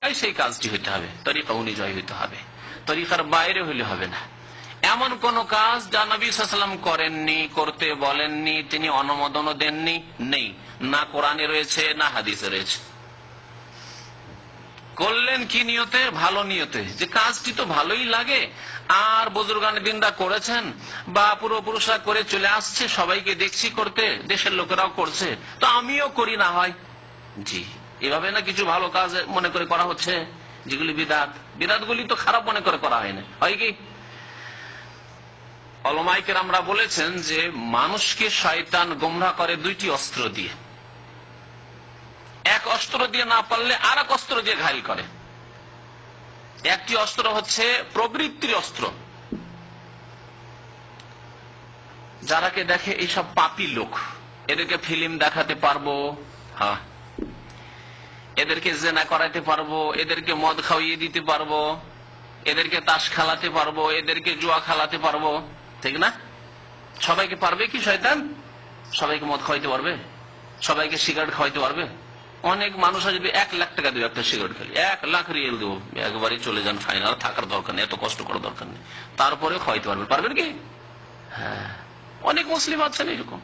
তাই সেই কাজটি হইতে হবে। তরিকা অনুযায়ী হইতে হবে। তরিকার বাইরে হইলে হবে না। এমন কোন কাজ যা নবী সাল্লাম করেননি, করতে বলেননি, তিনি অনুমোদনও দেননি, নেই। না কোরআনে রয়েছে, না হাদিসে রয়েছে। করলেন কি নিয়তে? ভালো নিয়তে। যে কাজটি তো ভালোই লাগে। আর বুজুর্গান দিনরা করেছেন, বা পূর্বপুরুষরা করে চলে আসছে, সবাইকে দেখছি করতে, দেশের লোকেরাও করছে। তো আমিও করি না হয়। জি। এভাবে না কিছু ভালো কাজ মনে করে করা হচ্ছে? যেগুলি বিদাত। বিদাত গুলি তো খারাপ মনে করে করা হয় না। হয় কি? অলমাইকের আমরা বলেছেন যে মানুষকে শয়তান গোমরা করে দুইটি অস্ত্র দিয়ে। এক অস্ত্র দিয়ে না পারলে আর এক অস্ত্র দিয়ে ঘাইল করে। একটি অস্ত্র হচ্ছে প্রবৃত্তির অস্ত্র। যারাকে দেখে এইসব পাপি লোক, এদেরকে ফিল্ম দেখাতে পারব? হ্যাঁ। এদেরকে জেনা করাইতে পারব, এদেরকে মদ খাওয়িয়ে দিতে পারব, এদেরকে তাস খেলাতে পারব, এদেরকে জুয়া খেলাতে পারব, ঠিক না? সবাইকে পারবে কি শয়তান? সবাইকে মদ খাওয়াইতে পারবে? সবাইকে সিগারেট খাওয়াইতে পারবে? অনেক মানুষ যদি এক লাখ টাকা দেবে একটা সিগারেট খেলি, এক লাখ রিয়েল দেবো, একবারে চলে যান ফাইনাল থাকার দরকার নেই, এত কষ্ট করার দরকার নেই। তারপরে খাওয়াইতে পারবেন পারবেন কি? হ্যাঁ অনেক মুসলিম আছেন এরকম।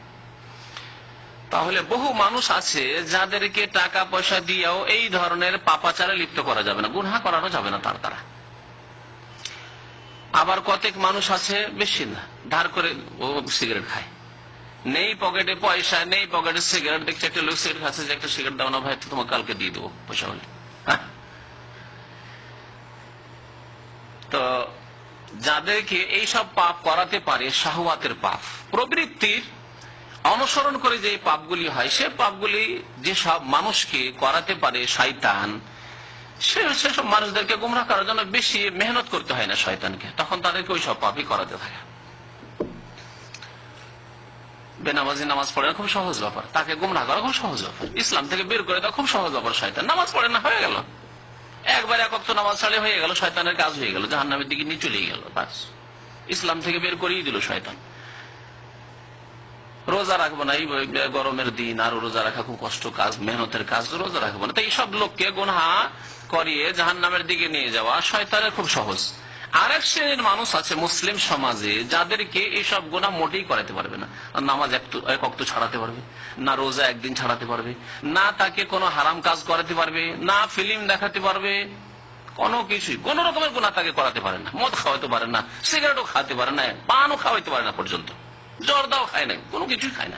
তাহলে বহু মানুষ আছে যাদেরকে টাকা পয়সা দিয়েও এই ধরনের পাপাচারে লিপ্ত করা যাবে না, গুনহা করানো যাবে না তার দ্বারা। আবার কতক মানুষ আছে, বেশি না, ধার করে ও সিগারেট খায়। নেই পকেটে পয়সা, নেই পকেটে সিগারেট, দেখছে একটা লোক সিগারেট খাচ্ছে, যে একটা সিগারেট দাও না ভাই, তো তোমাকে কালকে দিয়ে দেবো পয়সা হলে। হ্যাঁ? তো যাদেরকে এই সব পাপ করাতে পারে শাহওয়াতের পাপ, প্রবৃত্তির অনুসরণ করে যে পাপগুলি হয়, সে পাপগুলি যে সব মানুষকে করাতে পারে শয়তান, সে সেসব মানুষদেরকে গুমরা করার জন্য বেশি মেহনত করতে হয় না শয়তানকে। তখন তাদেরকে ওই সব পাপই করাতে থাকে। বেনামাজি নামাজ পড়ে খুব সহজ ব্যাপার। তাকে গুমরা করা খুব সহজ ব্যাপার। ইসলাম থেকে বের করে দেওয়া খুব সহজ ব্যাপার শয়তান। নামাজ পড়ে না, হয়ে গেল। একবার এক অক্ত নামাজ ছাড়ে হয়ে গেল, শয়তানের কাজ হয়ে গেল, জাহান্নামের দিকে নিয়ে চলেই গেল, বাস। ইসলাম থেকে বের করিয়ে দিল শয়তান। রোজা রাখব না, এই গরমের দিন, আর রোজা রাখা খুব কষ্ট কাজ, মেহনতের কাজ, রোজা রাখব না। তো এইসব লোককে গুনহা করিয়ে জাহান নামের দিকে নিয়ে যাওয়া শয়তানের খুব সহজ। আরেক শ্রেণির মানুষ আছে মুসলিম সমাজে, যাদেরকে এইসব গুণা মোটেই করাতে পারবে না। নামাজ একটু এক ছাড়াতে পারবে, না রোজা একদিন ছাড়াতে পারবে, না তাকে কোনো হারাম কাজ করাতে পারবে, না ফিল্ম দেখাতে পারবে, কোনো কিছুই। কোন রকমের গোনা তাকে করাতে পারে না। মদ খাওয়াতে পারে না, সিগারেটও খাওয়াতে পারে না, পানও খাওয়াইতে পারে না পর্যন্ত। জর্দাও খায় না কোনো কিছুই খায় না।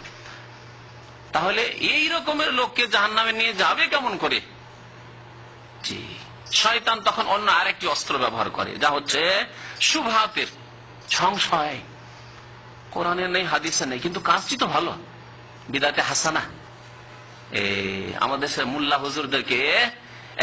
তাহলে এই রকমের লোককে জাহান নামে নিয়ে যাবে কেমন করে? জি, শয়তান তখন অন্য আরেকটি অস্ত্র ব্যবহার করে, যা হচ্ছে সুভাতের সংশয়। কোরআনে নেই, হাদিসে নেই, কিন্তু কাজটি তো ভালো। বিদাতে হাসানা। এ, আমাদের মোল্লা হুজুরদেরকে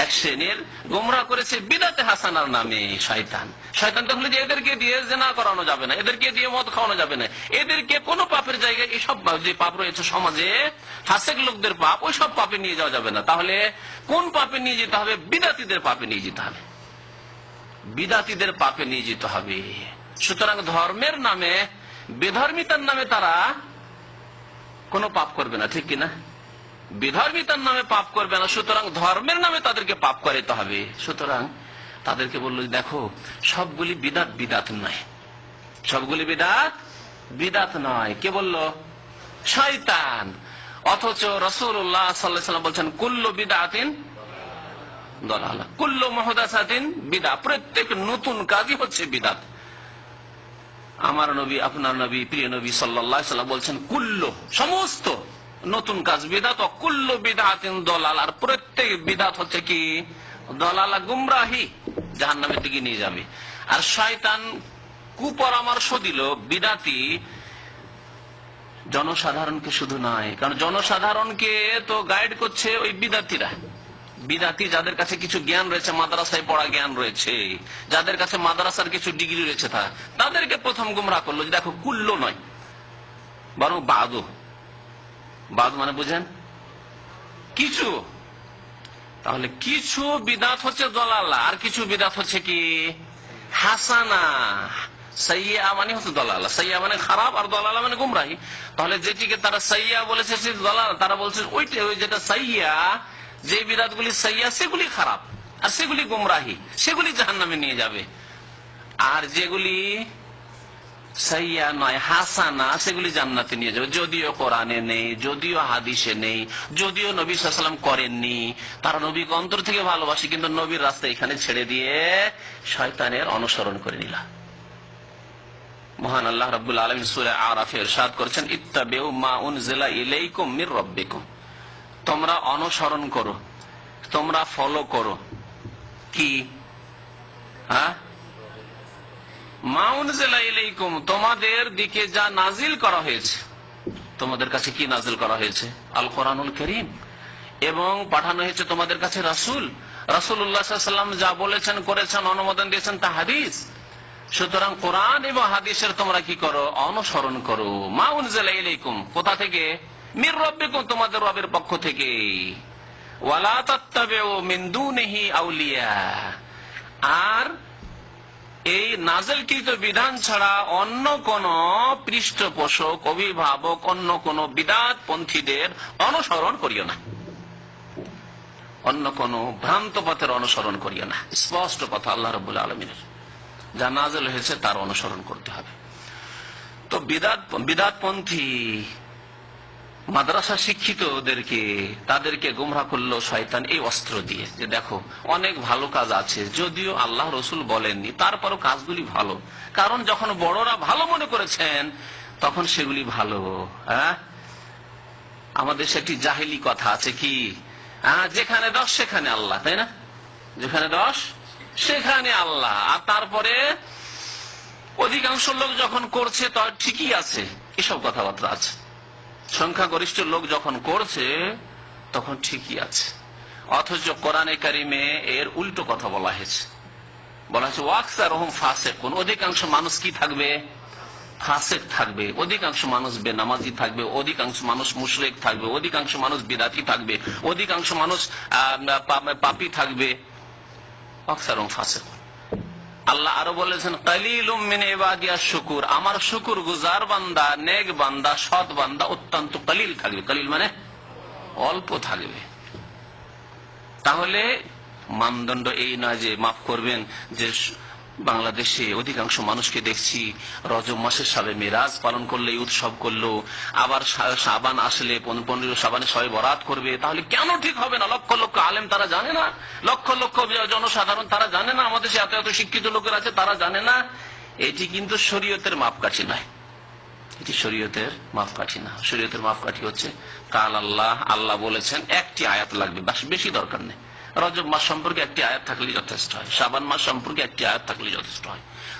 এক শ্রেণির গোমরা করেছে বিদাতে হাসানার নামে শয়তান। শয়তান তখন যে এদেরকে দিয়ে জেনা করানো যাবে না, এদেরকে দিয়ে মদ খাওয়ানো যাবে না। এদেরকে কোন পাপের জায়গায় এইসব যে পাপ রয়েছে সমাজে, ফাঁসেক লোকদের পাপ, ওই সব পাপে নিয়ে যাওয়া যাবে না। তাহলে কোন পাপে নিয়ে যেতে হবে? বিদাতিদের পাপে নিয়ে যেতে হবে। বিদাতিদের পাপে নিয়ে যেতে হবে। সুতরাং ধর্মের নামে, বেধর্মিতার নামে তারা কোনো পাপ করবে না, ঠিক কিনা? বিধর্মিতার নামে পাপ করবে না, সুতরাং ধর্মের নামে তাদেরকে পাপ করাইতে হবে। সুতরাং তাদেরকে বলল, দেখো, সবগুলি বিদাত বিদাত নয়। সবগুলি বিদাত বিদাত নয়। কে বলল? শয়তান। অথচ রসুল্লাহ সাল্লাম বলছেন, কুল্ল বিদাতিন দলালা, কুল্ল মহদাসাতিন বিদা প্রত্যেক নতুন কাজই হচ্ছে বিদাত। আমার নবী, আপনার নবী, প্রিয় নবী সাল্লাহ সাল্লাম বলছেন, কুল্ল, সমস্ত নতুন কাজ বিদাত অকুল্ল বিদাত দলাল। আর প্রত্যেক বিদাত হচ্ছে কি? দলালা গুমরাহি জাহান নামের দিকে নিয়ে যাবে। আর শয়তান কুপরামর্শ দিল, বিদাতি জনসাধারণকে শুধু নয়, কারণ জনসাধারণকে তো গাইড করছে ওই বিদাতিরা। বিদাতি যাদের কাছে কিছু জ্ঞান রয়েছে, মাদ্রাসায় পড়া জ্ঞান রয়েছে, যাদের কাছে মাদ্রাসার কিছু ডিগ্রি রয়েছে তাদেরকে প্রথম গুমরা করল দেখো কুল্ল নয়, বরং বাদু। বাদ মানে বুঝেন? কিছু। তাহলে কিছু বিদাত হচ্ছে দলালা, আর কিছু বিদাত হচ্ছে কি? হাসানা। সাইয়া মানে হচ্ছে দলালা, সাইয়া মানে খারাপ আর দলালা মানে গুমরাহি। তাহলে যেটিকে তারা সাইয়া বলেছে, সে দলালা, তারা বলছে ওইটা ওই যেটা সাইয়া, যে বিদাত গুলি সাইয়া, সেগুলি খারাপ, আর সেগুলি গুমরাহি, সেগুলি জাহান নামে নিয়ে যাবে। আর যেগুলি সাইয়া নয়, হাসানা, সেগুলি জান্নাতে নিয়ে যাবে। যদিও কোরআনে নেই, যদিও হাদিসে নেই, যদিও নবী সাল্লাম করেননি, তারা নবীকে অন্তর থেকে ভালোবাসে, কিন্তু নবীর রাস্তা এখানে ছেড়ে দিয়ে শয়তানের অনুসরণ করে নিলাম মহান আল্লাহ রাবুল আলম সুরে আরাফে ইরশাদ করেছেন, ইত্তাবেউ মা উনজিলা ইলাইকুম মির রাব্বিকুম। তোমরা অনুসরণ করো, তোমরা ফলো করো। কি? হ্যাঁ? তোমাদের দিকে যা নাজিল করা হয়েছে। তোমাদের কাছে কি নাজিল করা হয়েছে? আল কোরআনুল করিম। এবং পাঠানো হয়েছে তোমাদের কাছে রাসুল। রাসুল্লাহাম যা বলেছেন, করেছেন, অনুমোদন দিয়েছেন তা হাদিস। সুতরাং কোরআন এবং হাদিসের তোমরা কি করো? অনুসরণ করো। মা উনজালাইকুম কোথা থেকে? মির রব্বিকুম, তোমাদের রবের পক্ষ থেকে। ওয়ালা তাত্তাবিউ মিন্দু নেহি আউলিয়া। আর এই নাজেলকৃত বিধান ছাড়া অন্য কোন পৃষ্ঠপোষক, অভিভাবক, অন্য কোন বিদাত পন্থীদের অনুসরণ করিও না। অন্য কোন ভ্রান্ত পথের অনুসরণ করিও না। স্পষ্ট কথা আল্লাহ রবুল্লা আলমিনের। যা নাজেল হয়েছে তার অনুসরণ করতে হবে। তো বিদাত বিদাতপন্থী মাদ্রাসা শিক্ষিতদেরকে তাদেরকে গুমরা করল শয়তান এই অস্ত্র দিয়ে। যে দেখো অনেক ভালো কাজ আছে যদিও আল্লাহ রসুল বলেননি তারপরও কাজগুলি ভালো। কারণ যখন বড়রা ভালো মনে করেছেন তখন সেগুলি ভালো হ্যাঁ? আমাদের সেটি জাহিলি কথা আছে কি? হ্যাঁ, যেখানে দশ সেখানে আল্লাহ তাই না? যেখানে দশ সেখানে আল্লাহ। আর তারপরে অধিকাংশ লোক যখন করছে তার ঠিকই আছে এসব কথাবার্তা আছে। সংখ্যাগরিষ্ঠ লোক যখন করছে, তখন ঠিকই আছে। অথচ কোরআনে কারিমে এর উল্টো কথা বলা হয়েছে। বলা হয়েছে ওয়াক্সার রহম ফাসেক কোন অধিকাংশ মানুষ কি থাকবে? ফাসেক থাকবে। অধিকাংশ মানুষ বেনামাজি থাকবে, অধিকাংশ মানুষ মুশরেক থাকবে, অধিকাংশ মানুষ বিদাতি থাকবে, অধিকাংশ মানুষ পাপি থাকবে। অক্সার ফাসেক আল্লাহ আরও বলেছেন, কালিলুম মিন ইবাদিয়াশ শুকুর। আমার শুকুর গুজার বান্দা, নেক বান্দা, সৎ বান্দা অত্যন্ত কালিল থাকবে। কালিল মানে অল্প থাকবে। তাহলে মানদণ্ড এই নয় যে মাফ করবেন, যে বাংলাদেশে অধিকাংশ মানুষকে দেখছি রজব মাসের সাবে মেরাজ পালন করলে, উৎসব করল, আবার সাবান আসলে পনেরো সাবানে সবাই বরাত করবে, তাহলে কেন ঠিক হবে না? লক্ষ লক্ষ আলেম তারা জানে না, লক্ষ লক্ষ জনসাধারণ তারা জানে না, আমাদের এত এত শিক্ষিত লোকের আছে তারা জানে না। এটি কিন্তু শরীয়তের মাপকাঠি নয়। এটি শরীয়তের মাপকাঠি না। শরীয়তের মাপকাঠি হচ্ছে, কাল আল্লাহ আল্লাহ বলেছেন, একটি আয়াত লাগবে বেশি দরকার নেই। রজব মাস সম্পর্কে একটি আয়াত থাকলে যথেষ্ট হয়। সাবান মাস সম্পর্কে একটি আয়াত থাকলে যথেষ্ট হয়।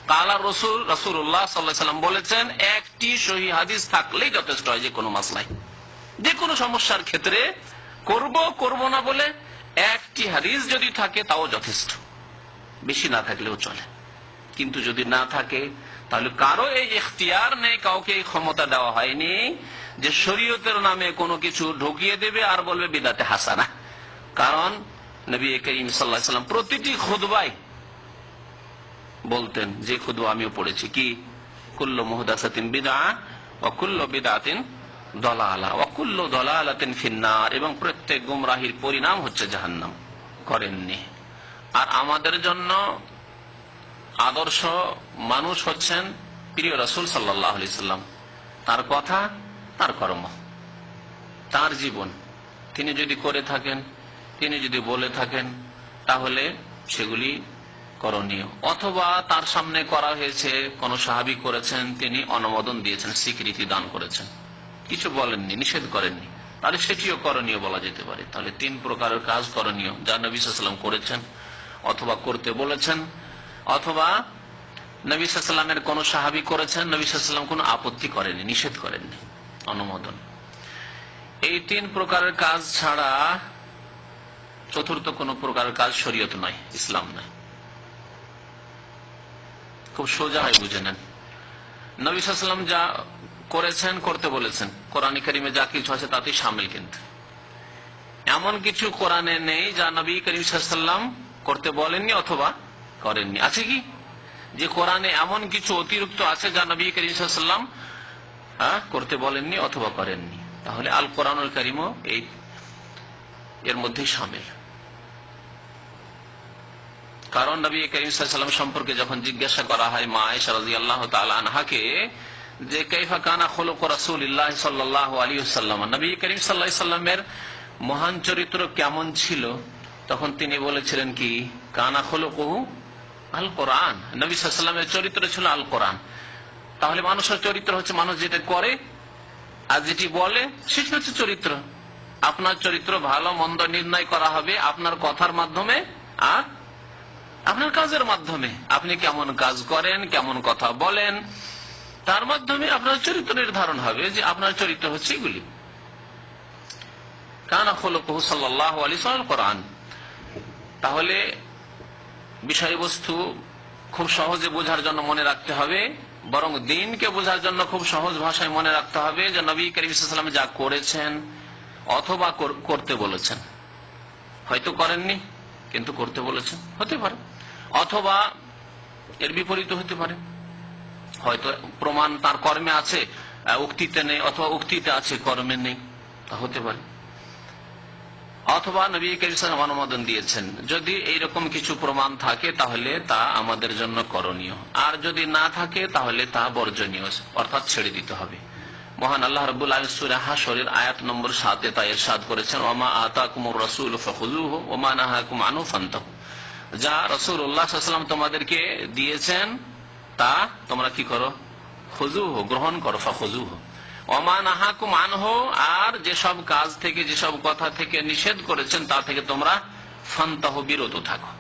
কালা রসুল রসুল্লাহ সাল্লাম বলেছেন, একটি সহি হাদিস থাকলেই যথেষ্ট হয় যে কোনো মাসলাই যে কোনো সমস্যার ক্ষেত্রে করব করব না বলে একটি হাদিস যদি থাকে তাও যথেষ্ট। বেশি না থাকলেও চলে। কিন্তু যদি না থাকে, তাহলে কারও এই এখতিয়ার নেই, কাউকে এই ক্ষমতা দেওয়া হয়নি যে শরীয়তের নামে কোনো কিছু ঢুকিয়ে দেবে আর বলবে বিদাতে হাসানা। কারণ নবী করিম সাল্লাম প্রতিটি খুদবাই বলতেন, যে খুদবা আমিও পড়েছি। কি? কুল্ল মোহদাসাতিন বিদা অকুল্ল বিদাতিন দলালা অকুল্ল দলালাতিন ফিন্নার। এবং প্রত্যেক গুমরাহির পরিণাম হচ্ছে জাহান্নাম। করেননি। আর আমাদের জন্য আদর্শ মানুষ হচ্ছেন প্রিয় রসুল সাল্লাহ সাল্লাম। তার কথা, তার কর্ম, তার জীবন। তিনি যদি করে থাকেন তিনি যদি বলে থাকেন, তাহলে সেগুলি করণীয়। অথবা তার সামনে করা হয়েছে, কোন সাহাবি করেছেন, তিনি অনুমোদন দিয়েছেন, স্বীকৃতি দান করেছেন। কিছু বলেননি, নিষেধ করেননি। তাহলে সেটিও করণীয় বলা যেতে পারে। তাহলে তিন প্রকারের কাজ করণীয়। যা নবী সাল্লাম করেছেন, অথবা করতে বলেছেন, অথবা নবী সাল্লামের কোন সাহাবি করেছেন, নবী সাল্লাম কোন আপত্তি করেনি নিষেধ করেননি, অনুমোদন। এই তিন প্রকারের কাজ ছাড়া চতুর্থ কোন প্রকারের কাজ শরীয়ত নয় ইসলাম নয়। খুব সোজা হয় বুঝে নেন। নবী সাল্লাম যা করেছেন করতে বলেছেন। কোরআন করিমে যা কিছু আছে তাতেই সামিল কিন্তু। এমন কিছু কোরআনে নেই যা নবী করিম সাল্লাম করতে বলেননি অথবা করেননি। আছে কি? যে কোরআনে এমন কিছু অতিরিক্ত আছে যা নবী করিম সাল্লাম হ্যাঁ, করতে বলেননি অথবা করেননি। তাহলে আল কোরআনুল করিমও এই এর মধ্যেই সামিল। কারণ নবী করিম সম্পর্কে যখন জিজ্ঞাসা করা হয় মা আয়সারদি আল্লাহ আনহাকে যে কৈফা কানা খোলক রাসুল্লাহ সাল্লাহ আলী সাল্লাম নবী করিম সাল্লাহ সাল্লামের মহান চরিত্র কেমন ছিল? তখন তিনি বলেছিলেন কি? কানা খোলকহু আল কোরআন নবী সাল্লামের চরিত্র ছিল আল কোরআন তাহলে মানুষের চরিত্র হচ্ছে মানুষ যেটা করে, আর যেটি বলে, সেটি হচ্ছে চরিত্র। আপনার চরিত্র ভালো, মন্দ নির্ণয় করা হবে আপনার কথার মাধ্যমে আর আপনার কাজের মাধ্যমে। আপনি কেমন কাজ করেন, কেমন কথা বলেন, তার মাধ্যমে আপনার চরিত্র নির্ধারণ হবে যে আপনার চরিত্র হচ্ছে এগুলি। তাহলে বিষয়বস্তু খুব সহজে বোঝার জন্য মনে রাখতে হবে, বরং দিনকে বোঝার জন্য খুব সহজ ভাষায় মনে রাখতে হবে যে নবী করিম যা করেছেন অথবা করতে বলেছেন। হয়তো করেননি, কিন্তু করতে বলেছেন। হতে পারে। অথবা এর বিপরীত হতে পারে। হয়তো প্রমাণ তার কর্মে আছে উক্তিতে নেই, অথবা উক্তিতে আছে, কর্মে নেই, তা হতে পারে। অথবা নবী করিম অনুমোদন দিয়েছেন, যদি এইরকম কিছু প্রমাণ থাকে, তাহলে তা আমাদের জন্য করণীয়। আর যদি না থাকে, তাহলে তা বর্জনীয়, অর্থাৎ ছেড়ে দিতে হবে। মহান আল্লাহ রবুল আলসুরা হাসরের আয়াত নম্বর সাতে তা এরশাদ করেছেন ওমা আতা কুমুর রসুল ফখুজুহ ওমা নাহা কুম আনু ফান্তাহ। যা রসুল উল্লাহাম তোমাদেরকে দিয়েছেন, তা তোমরা কি করো? খুজু গ্রহণ করো ফখুজু অমান আহাকুম আনহ, আর যেসব কাজ থেকে যেসব কথা থেকে নিষেধ করেছেন, তা থেকে তোমরা ফান্তাহ, বিরত থাকো।